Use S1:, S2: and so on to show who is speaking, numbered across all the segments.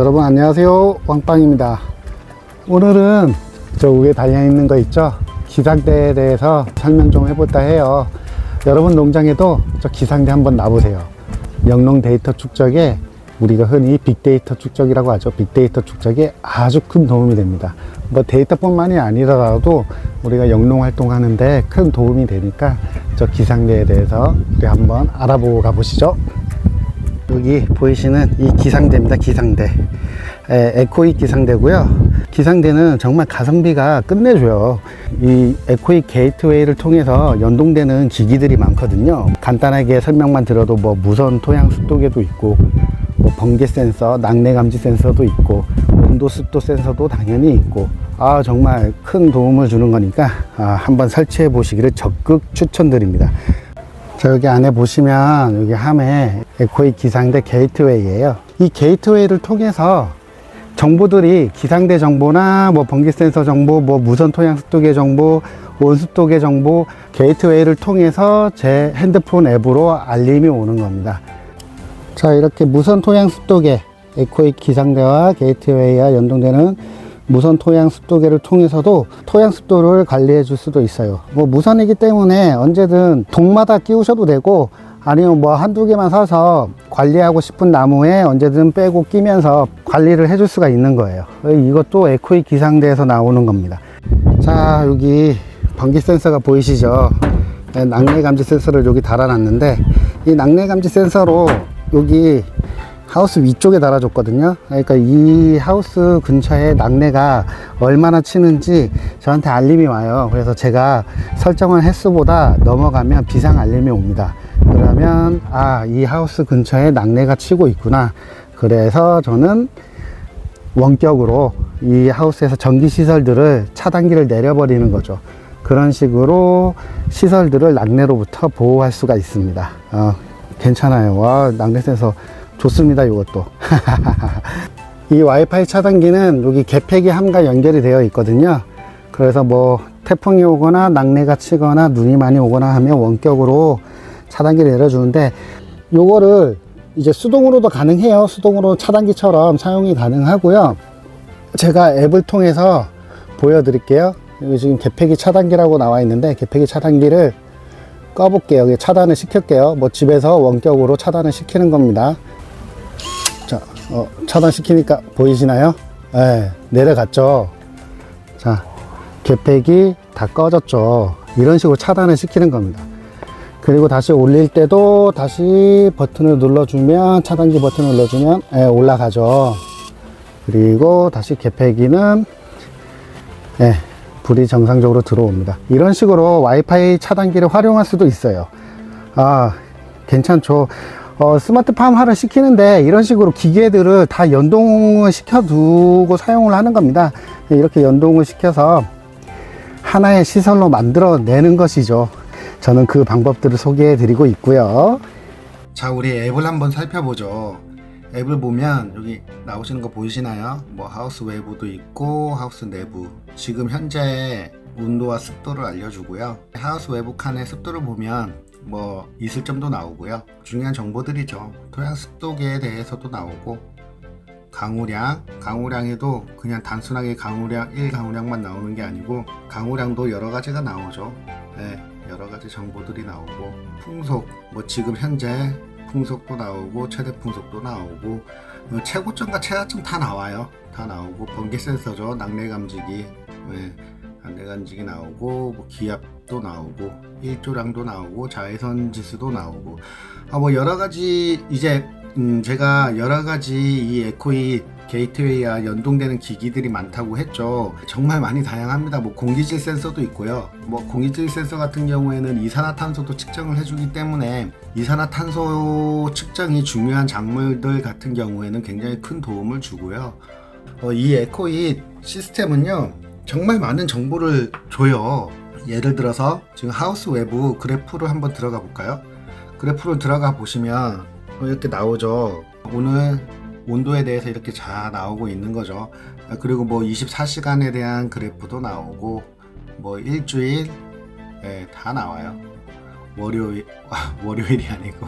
S1: 여러분 안녕하세요. 왕빵입니다. 오늘은 저 위에 달려있는 거 있죠? 기상대에 대해서 설명 좀 해볼까 해요. 여러분 농장에도 저 기상대 한번 놔보세요. 영농 데이터 축적에 우리가 흔히 빅데이터 축적이라고 하죠. 빅데이터 축적에 아주 큰 도움이 됩니다. 뭐 데이터뿐만이 아니더라도 우리가 영농 활동하는데 큰 도움이 되니까 저 기상대에 대해서 우리 한번 알아보고 가보시죠 여기 보이시는 이 기상대입니다. 기상대. 에, 에코익 기상대고요. 기상대는 정말 가성비가 끝내줘요. 이 에코익 게이트웨이를 통해서 연동되는 기기들이 많거든요. 간단하게 설명만 들어도 뭐 무선 토양 습도계도 있고, 뭐 번개 센서, 낙내 감지 센서도 있고, 온도 습도 센서도 당연히 있고, 아 정말 큰 도움을 주는 거니까 아, 한번 설치해 보시기를 적극 추천드립니다. 자, 여기 안에 보시면 여기 함에 에코이 기상대 게이트웨이예요. 이 게이트웨이를 통해서 정보들이 기상대 정보나 뭐 번개 센서 정보, 뭐 무선 토양 습도계 정보, 온습도계 정보 게이트웨이를 통해서 제 핸드폰 앱으로 알림이 오는 겁니다. 자, 이렇게 무선 토양 습도계 에코이 기상대와 게이트웨이와 연동되는 무선 토양 습도계를 통해서도 토양 습도를 관리해 줄 수도 있어요. 뭐 무선이기 때문에 언제든 동마다 끼우셔도 되고 아니면 뭐 한두 개만 사서 관리하고 싶은 나무에 언제든 빼고 끼면서 관리를 해줄 수가 있는 거예요. 이것도 에코이 기상대에서 나오는 겁니다. 자, 여기 번기 센서가 보이시죠? 네, 낙내 감지 센서를 여기 달아놨는데 이 낙내 감지 센서로 여기 하우스 위쪽에 달아줬거든요. 그러니까 이 하우스 근처에 낙내가 얼마나 치는지 저한테 알림이 와요. 그래서 제가 설정한 횟수보다 넘어가면 비상 알림이 옵니다. 그러면 아, 이 하우스 근처에 낙내가 치고 있구나. 그래서 저는 원격으로 이 하우스에서 전기 시설들을 차단기를 내려버리는 거죠. 그런 식으로 시설들을 낙내로부터 보호할 수가 있습니다. 어, 괜찮아요. 와, 낙내 센서 좋습니다. 이것도. 이 와이파이 차단기는 여기 개폐기 함과 연결이 되어 있거든요. 그래서 뭐 태풍이 오거나 낙내가 치거나 눈이 많이 오거나 하면 원격으로 차단기를 내려주는데 요거를 이제 수동으로도 가능해요. 수동으로 차단기처럼 사용이 가능하고요. 제가 앱을 통해서 보여드릴게요. 여기 지금 개폐기 차단기라고 나와 있는데 개폐기 차단기를 꺼볼게요. 차단을 시킬게요. 뭐 집에서 원격으로 차단을 시키는 겁니다. 자, 어, 차단시키니까 보이시나요? 네, 내려갔죠. 자, 개폐기 다 꺼졌죠. 이런 식으로 차단을 시키는 겁니다. 그리고 다시 올릴 때도 다시 버튼을 눌러주면, 차단기 버튼을 눌러주면, 예, 올라가죠. 그리고 다시 개폐기는, 예, 불이 정상적으로 들어옵니다. 이런 식으로 와이파이 차단기를 활용할 수도 있어요. 아, 괜찮죠. 어, 스마트팜 하를 시키는데 이런 식으로 기계들을 다 연동을 시켜 두고 사용을 하는 겁니다. 이렇게 연동을 시켜서 하나의 시설로 만들어 내는 것이죠. 저는 그 방법들을 소개해 드리고 있고요. 자, 우리 앱을 한번 살펴보죠. 앱을 보면 여기 나오시는 거 보이시나요? 뭐 하우스 외부도 있고 하우스 내부. 지금 현재 온도와 습도를 알려주고요. 하우스 외부 칸의 습도를 보면 뭐 있을 점도 나오고요. 중요한 정보들이죠. 토양 습도계에 대해서도 나오고 강우량, 강우량에도 그냥 단순하게 강우량 1 강우량만 나오는 게 아니고 강우량도 여러 가지가 나오죠. 네, 여러 가지 정보들이 나오고 풍속, 뭐 지금 현재 풍속도 나오고 최대 풍속도 나오고 어, 최고점과 최하점 다 나와요. 다 나오고 번개 센서죠. 낙내 감지기. 네, 낙내 감지기 나오고 뭐 기압 도 나오고 일조량도 나오고 자외선 지수도 나오고 아 뭐 여러 가지 이제 음 제가 여러 가지 이 에코이 게이트웨이와 연동되는 기기들이 많다고 했죠. 정말 많이 다양합니다. 뭐 공기질 센서도 있고요. 뭐 공기질 센서 같은 경우에는 이산화탄소도 측정을 해주기 때문에 이산화탄소 측정이 중요한 작물들 같은 경우에는 굉장히 큰 도움을 주고요. 어, 이 에코이 시스템은요 정말 많은 정보를 줘요. 예를 들어서 지금 하우스 외부 그래프를 한번 들어가 볼까요? 그래프로 들어가 보시면 이렇게 나오죠. 오늘 온도에 대해서 이렇게 잘 나오고 있는 거죠. 그리고 뭐 24시간에 대한 그래프도 나오고 뭐 일주일 예, 다 나와요. 월요일 월요일이 아니고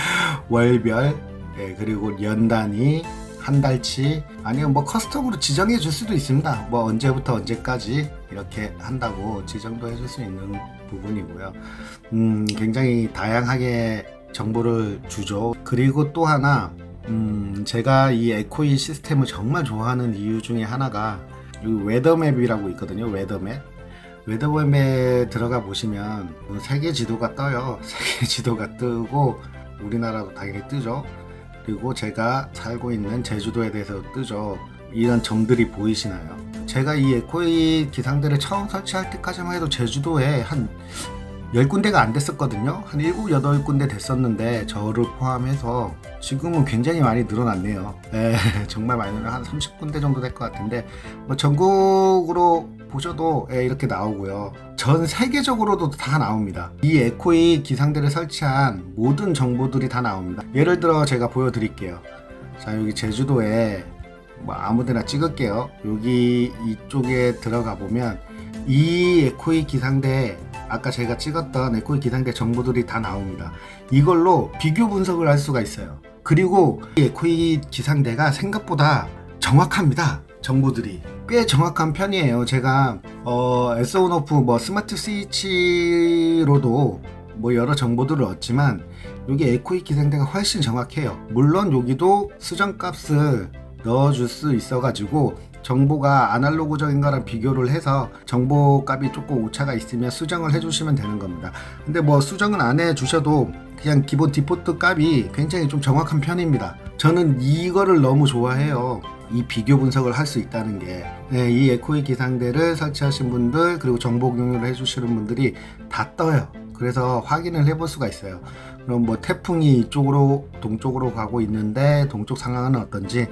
S1: 월별 예, 그리고 연 단위
S2: 한 달치 아니면 뭐 커스텀으로 지정해 줄 수도 있습니다. 뭐 언제부터 언제까지 이렇게 한다고 지정도 해줄 수 있는 부분이고요. 음, 굉장히 다양하게 정보를 주죠. 그리고 또 하나 음, 제가 이 에코이 시스템을 정말 좋아하는 이유 중에 하나가 이 웨더맵이라고 있거든요. 웨더맵. 웨더맵에 들어가 보시면 세계 지도가 떠요. 세계 지도가 뜨고 우리나라도 당연히 뜨죠. 그리고 제가 살고 있는 제주도에 대해서 뜨죠. 이런 점들이 보이시나요? 제가 이 에코이 기상대를 처음 설치할 때까지만 해도 제주도에 한 10군데가 안 됐었거든요. 한 7, 8군데 됐었는데 저를 포함해서 지금은 굉장히 많이 늘어났네요. 예, 정말 많이 늘어 한 30군데 정도 될 것 같은데 뭐 전국으로 보셔도 예, 이렇게 나오고요. 전 세계적으로도 다 나옵니다. 이 에코이 기상대를 설치한 모든 정보들이 다 나옵니다. 예를 들어 제가 보여드릴게요. 자 여기 제주도에 뭐 아무데나 찍을게요. 여기 이쪽에 들어가 보면 이 에코이 기상대 아까 제가 찍었던 에코이 기상대 정보들이 다 나옵니다. 이걸로 비교 분석을 할 수가 있어요. 그리고 이 에코이 기상대가 생각보다 정확합니다. 정보들이 꽤 정확한 편이에요. 제가 어, SONOF 뭐 스마트 스위치로도 뭐 여러 정보들을 얻지만 여기 에코이 기상대가 훨씬 정확해요. 물론 여기도 수정 값을 넣어줄 수 있어가지고 정보가 아날로그적인 거랑 비교를 해서 정보 값이 조금 오차가 있으면 수정을 해주시면 되는 겁니다. 근데 뭐 수정은 안 해주셔도 그냥 기본 디포트 값이 굉장히 좀 정확한 편입니다. 저는 이거를 너무 좋아해요. 이 비교 분석을 할 수 있다는 게. 네, 이 에코이 기상대를 설치하신 분들, 그리고 정보 공유를 해주시는 분들이 다 떠요. 그래서 확인을 해볼 수가 있어요. 그럼 뭐 태풍이 이쪽으로, 동쪽으로 가고 있는데, 동쪽 상황은 어떤지,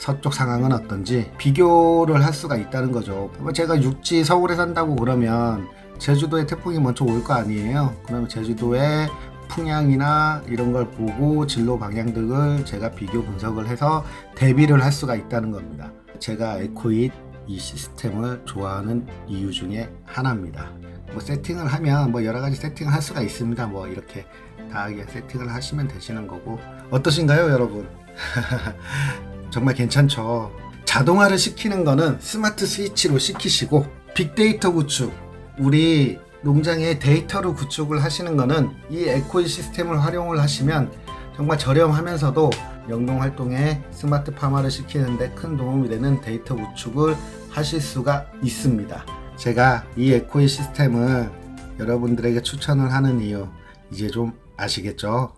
S2: 서쪽 상황은 어떤지 비교를 할 수가 있다는 거죠. 뭐 제가 육지 서울에 산다고 그러면 제주도에 태풍이 먼저 올 거 아니에요. 그러면 제주도의 풍향이나 이런 걸 보고 진로 방향 등을 제가 비교 분석을 해서 대비를 할 수가 있다는 겁니다. 제가 에코잇 이 시스템을 좋아하는 이유 중에 하나입니다. 뭐 세팅을 하면 뭐 여러 가지 세팅을 할 수가 있습니다. 뭐 이렇게 다하게 세팅을 하시면 되시는 거고 어떠신가요, 여러분? 정말 괜찮죠. 자동화를 시키는 거는 스마트 스위치로 시키시고 빅데이터 구축 우리 농장의 데이터로 구축을 하시는 거는 이 에코이 시스템을 활용을 하시면 정말 저렴하면서도 영농 활동에 스마트 파마를 시키는데 큰 도움이 되는 데이터 구축을 하실 수가 있습니다. 제가 이 에코이 시스템을 여러분들에게 추천을 하는 이유 이제 좀 아시겠죠?